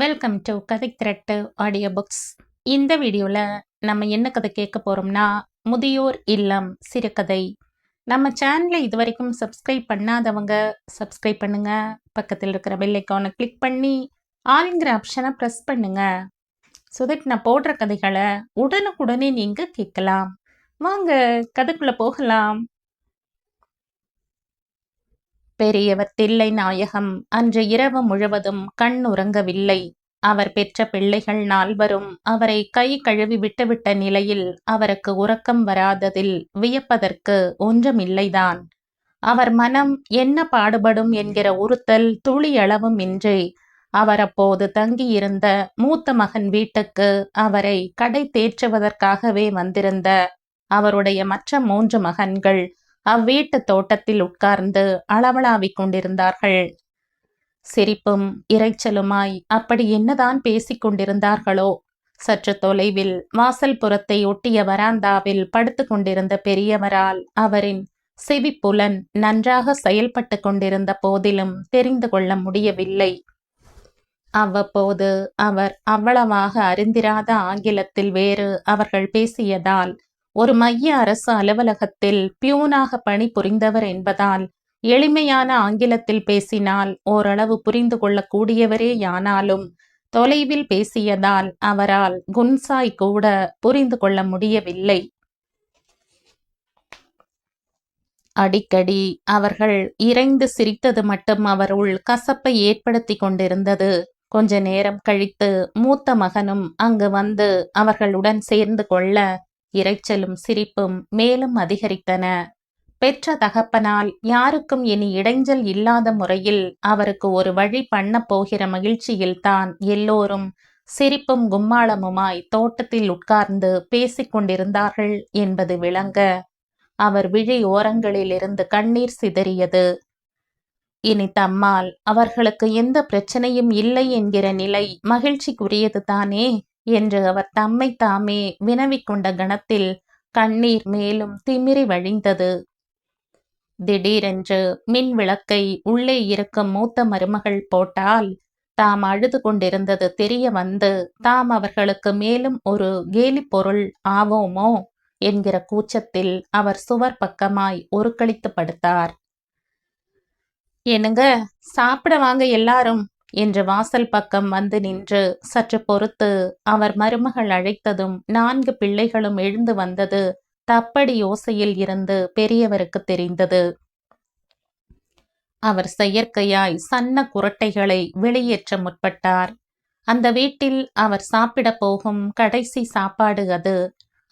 Welcome to கதை திரட்டு audio books இந்த வீடியோவில் நம்ம என்ன கதை கேட்க போகிறோம்னா முதியோர் இல்லம் சிறுகதை. நம்ம சேனலை இது வரைக்கும் சப்ஸ்கிரைப் பண்ணாதவங்க சப்ஸ்கிரைப் பண்ணுங்க. பக்கத்தில் இருக்கிற பெல்லைக்கானை கிளிக் பண்ணி ஆளுங்கிற ஆப்ஷனை ப்ரெஸ் பண்ணுங்க. ஸோ தட் நான் போடுற கதைகளை உடனுக்குடனே நீங்கள் கேட்கலாம். வாங்க கதைக்குள்ளே போகலாம். பெரியவர் தில்லை நாயகம் அன்று இரவு முழுவதும் கண் உறங்கவில்லை. அவர் பெற்ற பிள்ளைகள் நால்வரும் அவரை கை கழுவி விட்டுவிட்ட நிலையில் அவருக்கு உறக்கம் வராததில் வியப்பதற்கு ஒன்றுமில்லைதான். அவர் மனம் என்ன பாடுபடும் என்கிற உறுத்தல் துளியளவும் இன்றி அவர் அப்போது தங்கியிருந்த மூத்த மகன் வீட்டுக்கு அவரை கடை தேற்றுவதற்காகவே வந்திருந்த அவருடைய மற்ற மூன்று மகன்கள் அவ்வீட்டு தோட்டத்தில் உட்கார்ந்து அளவளாவிக் கொண்டிருந்தார்கள். சிரிப்பும் இரைச்சலுமாய் அப்படி என்னதான் பேசிக் கொண்டிருந்தார்களோ? சற்று தொலைவில் வாசல் புறத்தை ஒட்டிய வராந்தாவில் படுத்து கொண்டிருந்த பெரியவரால் அவரின் செவிப்புலன் நன்றாக செயல்பட்டு கொண்டிருந்த போதிலும் தெரிந்து கொள்ள முடியவில்லை. அவ்வப்போது அவர் அவ்வளவாக அறிந்திராத ஆங்கிலத்தில் வேறு அவர்கள் பேசியதால் ஒரு மைய அரசு அலுவலகத்தில் பியூனாக பணிபுரிந்தவர் என்பதால் எளிமையான ஆங்கிலத்தில் பேசினால் ஓரளவு புரிந்து கொள்ளக்கூடியவரே யானாலும் தொலைவில் பேசியதால் அவரால் குன்சாய் கூட புரிந்து கொள்ள முடியவில்லை. அடிக்கடி அவர்கள் இறைந்து சிரித்தது மட்டும் அவருள் கசப்பை ஏற்படுத்தி கொண்டிருந்தது. கொஞ்ச நேரம் கழித்து மூத்த மகனும் அங்கு வந்து அவர்களுடன் சேர்ந்து கொள்ள இரைச்சலும் சிரிப்பும் மேலும் அதிகரித்தன. பெற்ற தகப்பனால் யாருக்கும் இனி இடைஞ்சல் இல்லாத முறையில் அவருக்கு ஒரு வழி பண்ண போகிற மகிழ்ச்சியில் தான் எல்லோரும் சிரிப்பும் கும்மாளமுமாய் தோட்டத்தில் உட்கார்ந்து பேசிக்கொண்டிருந்தார்கள் என்பது விளங்க அவர் விழி ஓரங்களிலிருந்து கண்ணீர் சிதறியது. இனி தம்மால் அவர்களுக்கு எந்த பிரச்சனையும் இல்லை என்கிற நிலை மகிழ்ச்சிக்குரியது தானே என்று அவர் தம்மை தாமே வினவிக்கொண்ட கணத்தில் கண்ணீர் மேலும் திமிரி வழிந்தது. திடீரென்று மின் விளக்கை உள்ளே இருக்கும் மூத்த மருமகள் போட்டால் தாம் அழுது கொண்டிருந்தது தெரிய வந்து தாம் அவர்களுக்கு மேலும் ஒரு கேலி பொருள் ஆவோமோ? என்கிற கூச்சத்தில் அவர் சுவர் பக்கமாய் ஒருக்களித்து படுத்தார். என்னங்க சாப்பிட வாங்க எல்லாரும். என்று வாசல் பக்கம் வந்து நின்று சற்று பொறுத்து அவர் மருமகள் அழைத்ததும் நான்கு பிள்ளைகளும் எழுந்து வந்தது. தப்படி யோசையில் இருந்து பெரியவருக்கு தெரிந்தது. அவர் செயற்கையாய் சன்ன குரட்டைகளை வெளியேற்ற முற்பட்டார். அந்த வீட்டில் அவர் சாப்பிட போகும் கடைசி சாப்பாடு அது.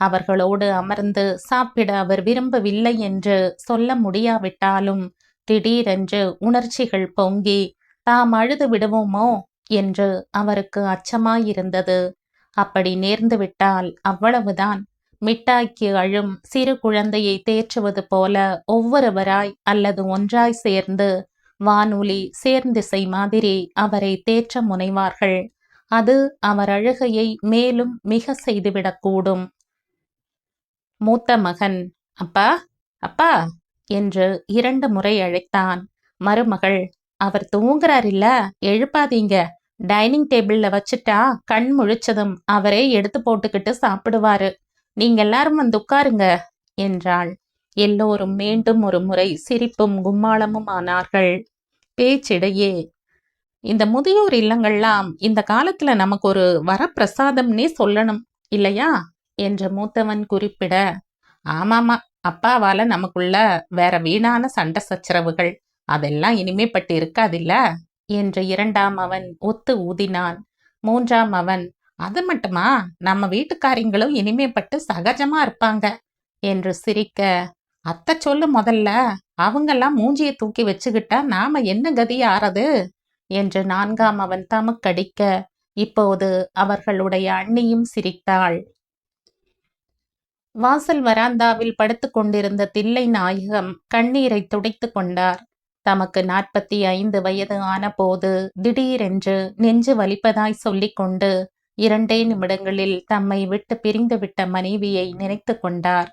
அவர்களோடு அமர்ந்து சாப்பிட அவர் விரும்பவில்லை என்று சொல்ல முடியாவிட்டாலும் திடீரென்று உணர்ச்சிகள் பொங்கி தாம் அழுது விடுவோமோ? என்று அவருக்கு அச்சமாயிருந்தது. அப்படி நேர்ந்து விட்டால் அவ்வளவுதான். மிட்டாய்க்கு அழும் சிறு குழந்தையை தேற்றுவது போல ஒவ்வொருவராய் அல்லது ஒன்றாய் சேர்ந்து வானொலி சேர்ந்திசை மாதிரி அவரை தேற்ற முனைவார்கள். அது அவர் அழுகையை மேலும் மிக செய்துவிடக்கூடும். மூத்த மகன் அப்பா அப்பா என்று இரண்டு முறை அழைத்தான். மருமகள் அவர் தூங்குறார் இல்ல எழுப்பாதீங்க. டைனிங் டேபிள்ல வச்சுட்டா கண் முழிச்சதும் அவரே எடுத்து போட்டுக்கிட்டு சாப்பிடுவாரு. நீங்க எல்லாரும் வந்து உட்காருங்க என்றாள். எல்லோரும் மீண்டும் ஒரு முறை சிரிப்பும் கும்மாளமும் ஆனார்கள். பேச்சிடையே. இந்த முதியோர் இல்லங்கள்லாம் இந்த காலத்துல நமக்கு ஒரு வரப்பிரசாதம்னே சொல்லணும் இல்லையா? என்று மூத்தவன் குறிப்பிட. ஆமாமா அப்பாவால நமக்குள்ள வேற வீணான சண்டை சச்சரவுகள். அதெல்லாம் இனிமேப்பட்டு இருக்காதில்ல என்று இரண்டாம் அவன் ஒத்து ஊதினான். மூன்றாம் அவன் அது மட்டுமா? நம்ம வீட்டுக்காரிங்களும் இனிமேப்பட்டு சகஜமா இருப்பாங்க என்று சிரிக்க அத்தை சொல்லு முதல்ல அவங்கெல்லாம் மூஞ்சியை தூக்கி வச்சுக்கிட்டா நாம என்ன கதி ஆறது? என்று நான்காம் அவன் தமுக்கடிக்க இப்போது அவர்களுடைய அண்ணியும் சிரித்தாள். வாசல் வராந்தாவில் படுத்து கொண்டிருந்த தில்லை நாயகம் கண்ணீரை துடைத்து கொண்டார். தமக்கு நாற்பத்தி ஐந்து வயது ஆனபோது திடீரென்று நெஞ்சு வலிப்பதாய் சொல்லிக்கொண்டு இரண்டே நிமிடங்களில் தம்மை விட்டு பிரிந்துவிட்ட மனைவியை நினைத்து கொண்டார்.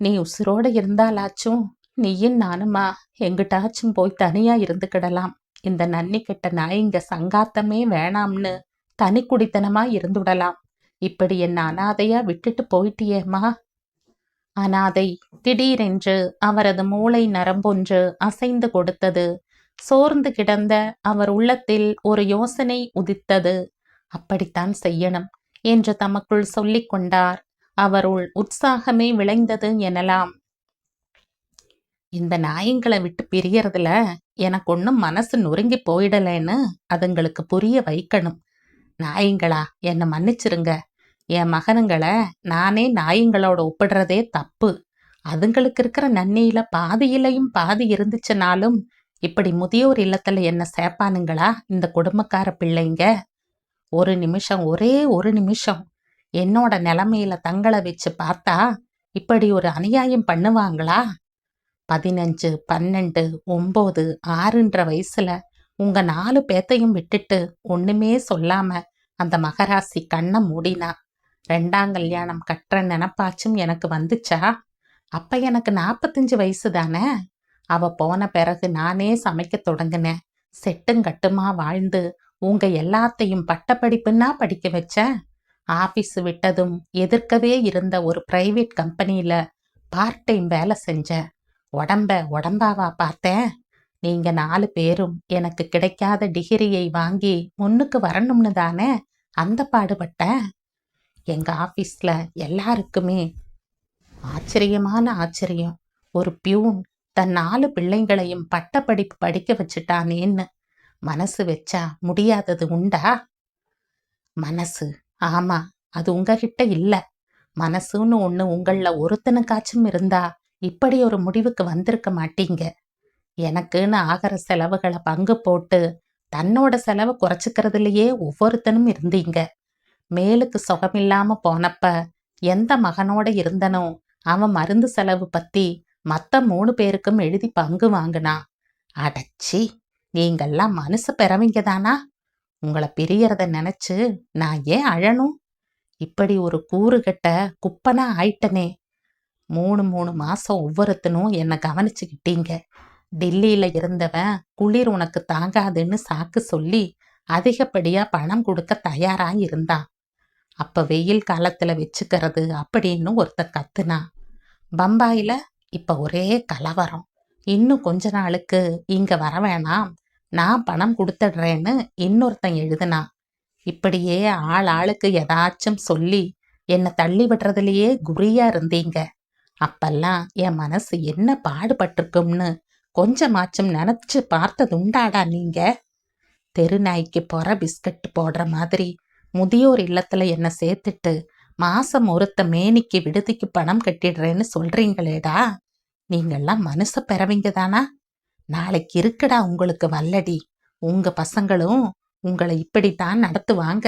நீ உசுரோடு இருந்தாலாச்சும் நீயும் நானுமா? எங்கிட்டாச்சும் போய் தனியா இருந்துக்கிடலாம் இந்த நன்னி கெட்ட நாய்ங்க சங்காத்தமே வேணாம்னு தனி குடித்தனமா இருந்துடலாம். இப்படி என்ன அனாதையா விட்டுட்டு போயிட்டியேம்மா? அனாதை திடீரென்று அவரது மூளை நரம்பொன்று அசைந்து கொடுத்தது. சோர்ந்து கிடந்த அவர் உள்ளத்தில் ஒரு யோசனை உதித்தது. அப்படித்தான் செய்யணும் என்று தமக்குள் சொல்லிக் கொண்டார். அவருள் உற்சாகமே விளைந்தது எனலாம். இந்த நாயங்களை விட்டு பிரியறதுல எனக்கு ஒன்றும் மனசு நொறுங்கி போயிடலைன்னு அதுங்களுக்கு புரிய வைக்கணும். நாயங்களா என்னை மன்னிச்சிருங்க. என் மகனுங்களை நானே நாயங்களோட ஒப்பிடுறதே தப்பு. அதுங்களுக்கு இருக்கிற நன்னியில பாதியிலையும் பாதி இருந்துச்சுனாலும் இப்படி முதியோர் இல்லத்துல என்ன சேப்பானுங்களா? இந்த குடும்பக்கார பிள்ளைங்க. ஒரு நிமிஷம் ஒரே ஒரு நிமிஷம். என்னோட நிலைமையில தங்களை வச்சு பார்த்தா இப்படி ஒரு அநியாயம் பண்ணுவாங்களா? பதினஞ்சு பன்னெண்டு ஒம்பது ஆறுன்ற வயசுல உங்க நாலு பேத்தையும் விட்டுட்டு ஒண்ணுமே சொல்லாம அந்த மகராசி கண்ணை மூடினா ரெண்டாம் கல்யாணம் கட்டுற நினப்பாச்சும் எனக்கு வந்துச்சா? அப்ப எனக்கு நாற்பத்தஞ்சு வயசு தானே? அவ போன பிறகு நானே சமைக்க தொடங்கினேன். செட்டும் கட்டுமா வாழ்ந்து உங்க எல்லாத்தையும் பட்டப்படிப்புன்னா படிக்க வச்சேன் ஆபீஸ் விட்டதும் எதிர்க்கவே இருந்த ஒரு பிரைவேட் கம்பெனியில பார்ட் டைம் வேலை செஞ்சேன் உடம்ப உடம்பாவா பார்த்தேன். நீங்க நாலு பேரும் எனக்கு கிடைக்காத டிகிரியை வாங்கி முன்னுக்கு வரணும்னு தானே அந்த பாடுபட்டேன். எங்கள் ஆஃபீஸில் எல்லாருக்குமே ஆச்சரியமான ஆச்சரியம். ஒரு பியூன் தன் நாலு பிள்ளைங்களையும் பட்டப்படிப்பு படிக்க வச்சுட்டானேன்னு மனசு வச்சா முடியாதது உண்டா? மனசு. ஆமாம் அது உங்ககிட்ட இல்லை. மனசுன்னு ஒன்று உங்களில் ஒருத்தனுக்காச்சும் இருந்தா இப்படி ஒரு முடிவுக்கு வந்திருக்க மாட்டீங்க. எனக்குன்னு ஆகிற செலவுகளை பங்கு போட்டு தன்னோட செலவை குறைச்சிக்கிறதுலையே ஒவ்வொருத்தனும் இருந்தீங்க. மேலுக்கு சுகமில்லாம போனப்ப எந்த மகனோட இருந்தனோ அவன் மருந்து செலவு பத்தி மத்த மூணு பேருக்கும் எழுதி பங்கு வாங்கினான் அடச்சி நீங்கெல்லாம் மனசு பெறவீங்க தானா? உங்களை பிரியறத நினைச்சு நான் ஏன் அழணும்? இப்படி ஒரு கூறுகட்ட குப்பனா ஆயிட்டனே. மூணு மூணு மாசம் ஒவ்வொருத்தனும் என்னை கவனிச்சுக்கிட்டீங்க. டெல்லியில இருந்தவன் குளிர் உனக்கு தாங்காதுன்னு சாக்கு சொல்லி அதிகப்படியா பணம் கொடுக்க தயாரா இருந்தான். அப்போ வெயில் காலத்தில் வச்சுக்கிறது அப்படின்னு ஒருத்தன் கத்துனா பம்பாயில இப்போ ஒரே கலவரம். இன்னும் கொஞ்ச நாளுக்கு இங்கே வர வேணாம். நான் பணம் கொடுத்துடுறேன்னு இன்னொருத்தன் எழுதுனா இப்படியே ஆள் ஆளுக்கு ஏதாச்சும் சொல்லி என்னை தள்ளி விடுறதுலையே குறியா இருந்தீங்க. அப்பெல்லாம் என் மனசு என்ன பாடுபட்டிருக்கும்னு கொஞ்சமாச்சும் நினச்சி பார்த்தது உண்டாடா நீங்க? தெருநாய்க்கு போகிற பிஸ்கட் போடுற மாதிரி முதியோர் இல்லத்துல என்ன சேர்த்துட்டு மாசம் ஒருத்த மேனிக்கு விடுதிக்கு பணம் கட்டிடுறேன்னு சொல்றீங்களேடா. நீங்கள்லாம் மனுஷ பிறவிங்க தானா? நாளைக்கு இருக்குடா உங்களுக்கு வல்லடி. உங்க பசங்களும் உங்களை இப்படித்தான் நடத்துவாங்க.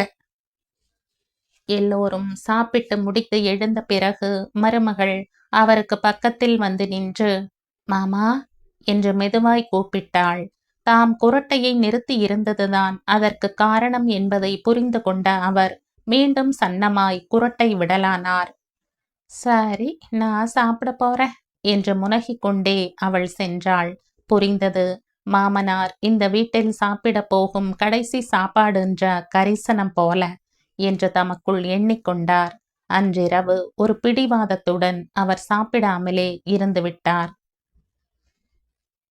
எல்லோரும் சாப்பிட்டு முடித்து எழுந்த பிறகு மருமகள் அவருக்கு பக்கத்தில் வந்து நின்று மாமா என்று மெதுவாய் கூப்பிட்டாள். தாம் குரட்டையை நிறுத்தி இருந்ததுதான். அதற்கு காரணம் என்பதை புரிந்து கொண்ட அவர் மீண்டும் சன்னமாய் குரட்டை விடலானார். சரி நான் சாப்பிட போறேன் என்று முனகிக் கொண்டே அவள் சென்றாள். புரிந்தது. மாமனார் இந்த வீட்டில் சாப்பிட போகும் கடைசி சாப்பாடுன்ற கரிசனம் போல என்று தமக்குள் எண்ணிக்கொண்டார் அன்றிரவு ஒரு பிடிவாதத்துடன் அவர் சாப்பிடாமலே இருந்துவிட்டார்.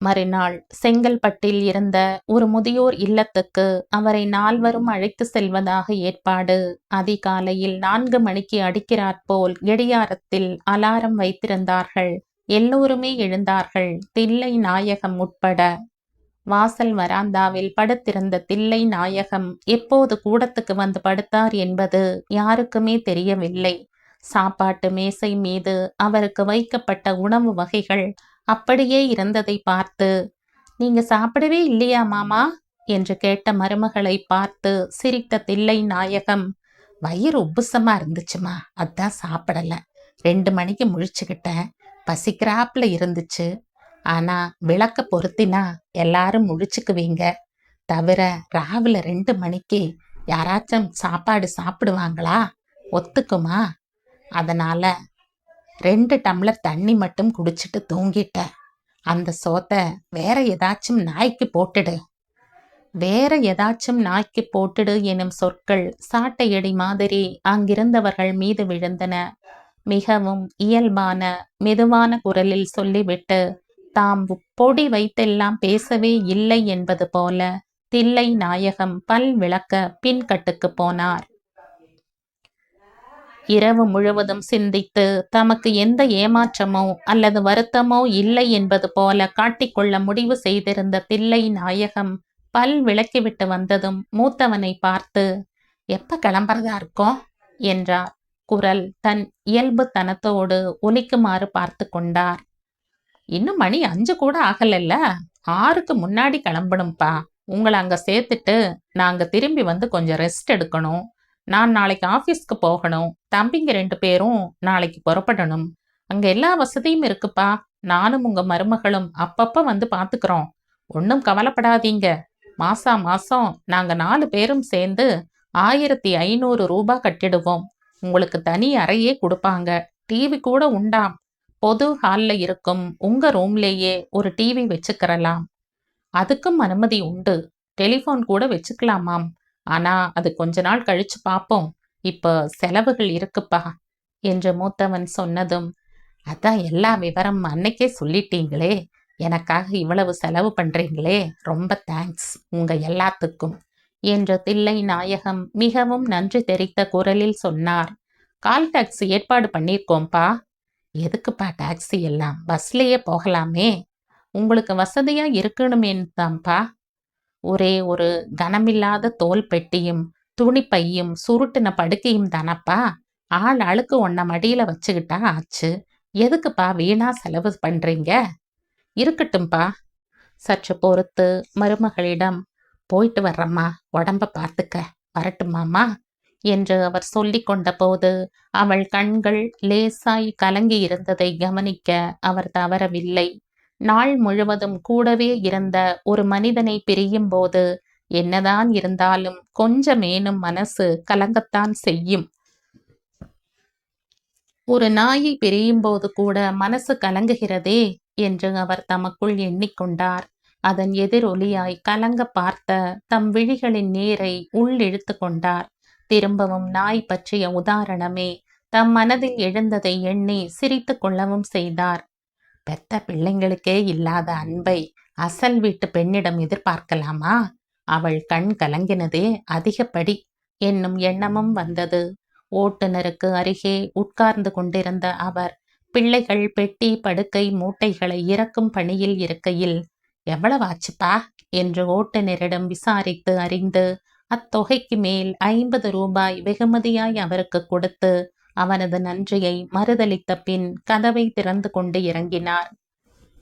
மறுநாள் செங்கல்பட்டில் இருந்த ஒரு முதியோர் இல்லத்துக்கு அவரை நால்வரும் அழைத்து செல்வதாக ஏற்பாடு. அதிகாலையில் நான்கு மணிக்கு அடிக்கிறாற்போல் கெடியாரத்தில் அலாரம் வைத்திருந்தார்கள். எல்லோருமே எழுந்தார்கள். தில்லை நாயகம் உட்பட வாசல் வராந்தாவில் படுத்திருந்த தில்லை நாயகம் எப்போது கூடத்துக்கு வந்து படுத்தார் என்பது யாருக்குமே தெரியவில்லை. சாப்பாட்டு மேசை மீது அவருக்கு வைக்கப்பட்ட உணவு வகைகள் அப்படியே இருந்ததை பார்த்து நீங்க சாப்பிடவே இல்லையா மாமா? என்று கேட்ட மருமகளை பார்த்து சிரித்த தில்லை நாயகம் வயிறு உப்புசமா இருந்துச்சுமா அதான் சாப்பிடல. ரெண்டு மணிக்கு முழிச்சுக்கிட்டேன். பசிக்கிறாப்புல இருந்துச்சு. ஆனா விளக்க பொருத்தினா எல்லாரும் முழிச்சுக்குவீங்க. தவிர ராவில ரெண்டு மணிக்கு யாராச்சும் சாப்பாடு சாப்பிடுவாங்களா? ஒத்துக்குமா? அதனால ரெண்டு டம்ளர் தண்ணி மட்டும் குடிச்சிட்டு தூங்கிட்ட. அந்த சோத்தை வேற ஏதாச்சும் நாய்க்கு போட்டுடு. வேற ஏதாச்சும் நாய்க்கு போட்டுடு எனும் சொற்கள் சாட்டையடி மாதிரி அங்கிருந்தவர்கள் மீது விழுந்தன. மிகவும் இயல்பான மெதுவான குரலில் சொல்லிவிட்டு தாம் பொடி வைத்தெல்லாம் பேசவே இல்லை என்பது போல தில்லை நாயகம் பல் விளக்க பின்கட்டுக்கு போனார். இரவு முழுவதும் சிந்தித்து தமக்கு எந்த ஏமாற்றமோ அல்லது வருத்தமோ இல்லை என்பது போல காட்டிக்கொள்ள முடிவு செய்திருந்த தில்லை நாயகம் பல் விளக்கிவிட்டு வந்ததும் மூத்தவனை பார்த்து எப்ப கிளம்புறதா இருக்கோம் என்றார். குரல் தன் இயல்பு தனத்தோடு ஒலிக்குமாறு பார்த்து கொண்டார். இன்னும் மணி அஞ்சு கூட ஆகலல்ல? ஆறுக்கு முன்னாடி கிளம்பணும்ப்பா உங்களை அங்க சேர்த்துட்டு நாங்க திரும்பி வந்து கொஞ்சம் ரெஸ்ட் எடுக்கணும். நான் நாளைக்கு ஆஃபீஸ்க்கு போகணும். தம்பிங்க ரெண்டு பேரும் நாளைக்கு புறப்படணும். அங்க எல்லா வசதியும் இருக்குப்பா. நானும் உங்க மருமகளும் அப்பப்ப வந்து பாத்துக்கிறோம். ஒன்றும் கவலைப்படாதீங்க. மாசா மாசம் நாங்க நாலு பேரும் சேர்ந்து ஆயிரத்தி ஐநூறு ரூபாய் கட்டிடுவோம். உங்களுக்கு தனி அறையே கொடுப்பாங்க. டிவி கூட உண்டாம். பொது ஹாலில் இருக்கும் உங்க ரூம்லேயே ஒரு டிவி வச்சுக்கிறலாம். அதுக்கும் அனுமதி உண்டு. டெலிஃபோன் கூட வச்சுக்கலாமாம். ஆனா அது கொஞ்ச நாள் கழிச்சு பார்ப்போம் இப்போ செலவுகள் இருக்குப்பா என்று மூத்தவன் சொன்னதும் அதான் எல்லா விவரம் அன்னைக்கே சொல்லிட்டீங்களே எனக்காக இவ்வளவு செலவு பண்றீங்களே ரொம்ப தேங்க்ஸ் உங்க எல்லாத்துக்கும் என்று தில்லை நாயகம் மிகவும் நன்றி தெரித்த குரலில் சொன்னார். கால் டாக்ஸி ஏற்பாடு பண்ணியிருக்கோம்ப்பா எதுக்குப்பா டாக்ஸி எல்லாம்? பஸ்லயே போகலாமே. உங்களுக்கு வசதியா இருக்கணுமேன்னு தான்ப்பா ஒரே ஒரு கனமில்லாத தோல் பெட்டியும் துணிப்பையும் சுருட்டின படுக்கையும் தானப்பா? ஆள் அழுக்கு ஒன்ன மடியில வச்சுக்கிட்டா ஆச்சு. எதுக்குப்பா வீணா செலவு பண்றீங்க? இருக்கட்டும்பா. சற்று பொறுத்து மருமகளிடம் போயிட்டு வர்றம்மா உடம்ப பார்த்துக்க வரட்டுமாமா என்று அவர் சொல்லிக் கொண்டபோது அவள் கண்கள் லேசாய் கலங்கி இருந்ததை கவனிக்க அவர் தவறவில்லை. நாள் முழுவதும் கூடவே இருந்த ஒரு மனிதனை பிரியும் போது என்னதான் இருந்தாலும் கொஞ்சமேனும் மனசு கலங்கத்தான் செய்யும். ஒரு நாயை பிரியும் போது கூட மனசு கலங்குகிறதே என்று அவர் தமக்குள் எண்ணிக்கொண்டார். அதன் எதிரொலியாய் கலங்க பார்த்த தம் விழிகளின் நீரை உள்ளிழுத்து கொண்டார். திரும்பவும் நாய் பற்றிய உதாரணமே தம் மனதில் எழுந்ததை எண்ணி சிரித்து கொள்ளவும் செய்தார். பெத்த பிள்ளைங்களுக்கே இல்லாத அன்பை அசல் வீட்டு பெண்ணிடம் எதிர்பார்க்கலாமா? அவள் கண் கலங்கினதே அதிகப்படி. என்னும் எண்ணமும் வந்தது. ஓட்டுநருக்கு அருகே உட்கார்ந்து கொண்டிருந்த அவர் பிள்ளைகள் பெட்டி படுக்கை மூட்டைகளை இறக்கும் பணியில் இருக்கையில் எவ்வளவு ஆச்சுப்பா? என்று ஓட்டுநரிடம் விசாரித்து அறிந்து அத்தொகைக்கு மேல் ஐம்பது ரூபாய் வெகுமதியாய் அவருக்கு கொடுத்து அவனது நன்றியை மறுதளித்த பின் கதவை திறந்து கொண்டு இறங்கினார்.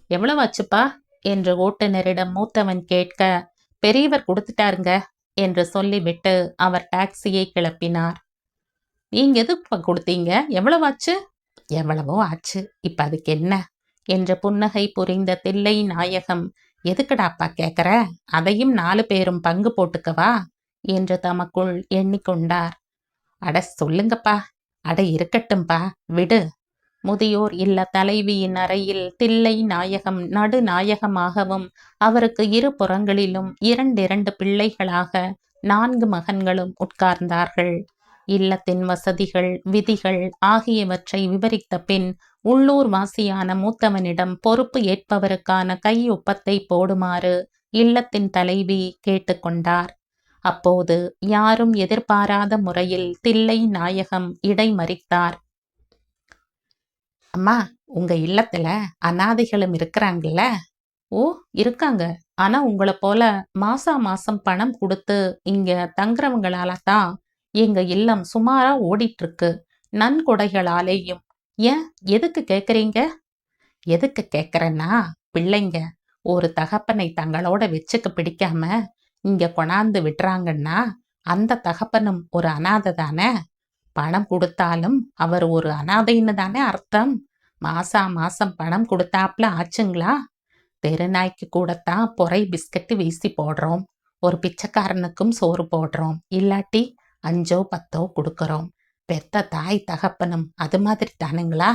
எவ்வளவு ஆச்சுப்பா? என்று ஓட்டுநரிடம் மூத்தவன் கேட்க பெரியவர் கொடுத்துட்டாருங்க என்று சொல்லிவிட்டு அவர் டாக்ஸியை கிளப்பினார். நீங்க எது கொடுத்தீங்க? எவ்வளவு ஆச்சு? எவ்வளவோ ஆச்சு. இப்ப அதுக்கு என்ன? என்ற புன்னகை புரிந்த தில்லை நாயகம் எதுக்குடாப்பா கேக்குற? அதையும் நாலு பேரும் பங்கு போட்டுக்கவா? என்று தமக்குள் எண்ணிக்கொண்டார். அட சொல்லுங்கப்பா. அட இருக்கட்டும்பா. விடு. முதியோர் இல்ல தலைவியின் அறையில் தில்லை நாயகம் நடுநாயகமாகவும் அவருக்கு இரு புறங்களிலும் இரண்டிரண்டு பிள்ளைகளாக நான்கு மகன்களும் உட்கார்ந்தார்கள். இல்லத்தின் வசதிகள் விதிகள் ஆகியவற்றை விவரித்த பின் உள்ளூர் வாசியான மூத்தவனிடம் பொறுப்பு ஏற்பவருக்கான கையொப்பத்தை போடுமாறு இல்லத்தின் தலைவி கேட்டுக்கொண்டார் அப்போது யாரும் எதிர்பாராத முறையில் தில்லை நாயகம் இடைமறித்தார் அம்மா உங்க இல்லத்துல அனாதைகளும் இருக்கிறாங்கல்ல? ஓ இருக்காங்க. ஆனா உங்களை போல மாசா மாசம் பணம் கொடுத்து இங்க தங்குறவங்களால தான் எங்க இல்லம் சுமாரா ஓடிட்டு இருக்கு நன்கொடைகளாலேயும். ஏன்? எதுக்கு கேக்குறீங்க? எதுக்கு கேக்குறேன்னா பிள்ளைங்க ஒரு தகப்பனை தங்களோட வச்சுக்க பிடிக்காம இங்க கொண்டாந்து விடுறாங்கன்னா அந்த தகப்பனும் ஒரு அனாதை தானே? பணம் கொடுத்தாலும் அவர் ஒரு அனாதைன்னு தானே அர்த்தம்? மாசா மாசம் பணம் கொடுத்தாப்ல ஆச்சுங்களா? தெருநாய்க்கு கூடத்தான் பொறை பிஸ்கட்டு வீசி போடுறோம். ஒரு பிச்சைக்காரனுக்கும் சோறு போடுறோம். இல்லாட்டி அஞ்சோ பத்தோ கொடுக்கறோம். பெத்த தாய் தகப்பனும் அது மாதிரி தானுங்களா?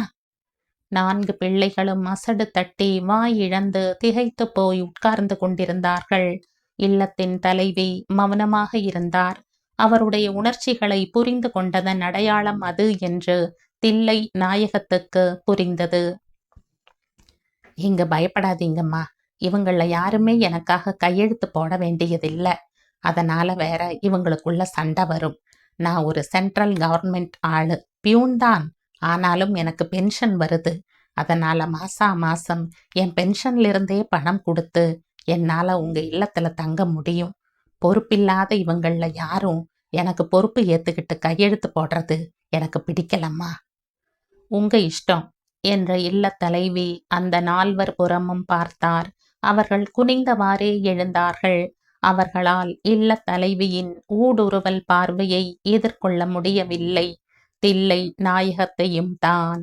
நான்கு பிள்ளைகளும் அசடு தட்டி வாய் இழந்து திகைத்து போய் உட்கார்ந்து கொண்டிருந்தார்கள். இல்லத்தின் தலைவி மௌனமாக இருந்தார். அவருடைய உணர்ச்சிகளை புரிந்து கொண்டதன் அடையாளம் அது என்று தில்லை நாயகத்துக்கு புரிந்தது. இங்க பயப்படாதீங்கம்மா. இவங்கள யாருமே எனக்காக கையெழுத்து போட வேண்டியதில்லை. அதனால வேற இவங்களுக்குள்ள சண்டை வரும். நான் ஒரு சென்ட்ரல் கவர்மெண்ட் ஆளு. பியூன் தான். ஆனாலும் எனக்கு பென்ஷன் வருது. அதனால மாசா மாசம் என் பென்ஷன்ல இருந்தே பணம் கொடுத்து என்னால உங்க இல்லத்துல தங்க முடியும். பொறுப்பில்லாத இவங்கள யாரும் எனக்கு பொறுப்பு ஏத்துக்கிட்டு கையெழுத்து போடுறது எனக்கு பிடிக்கலம்மா. உங்க இஷ்டம் என்ற இல்லத் தலைவி அந்த நால்வர் புறமும் பார்த்தார். அவர்கள் குனிந்தவாறே எழுந்தார்கள். அவர்களால் இல்லத் தலைவியின் ஊடுருவல் பார்வையை எதிர்கொள்ள முடியவில்லை. தில்லை நாயகத்தையும் தான்.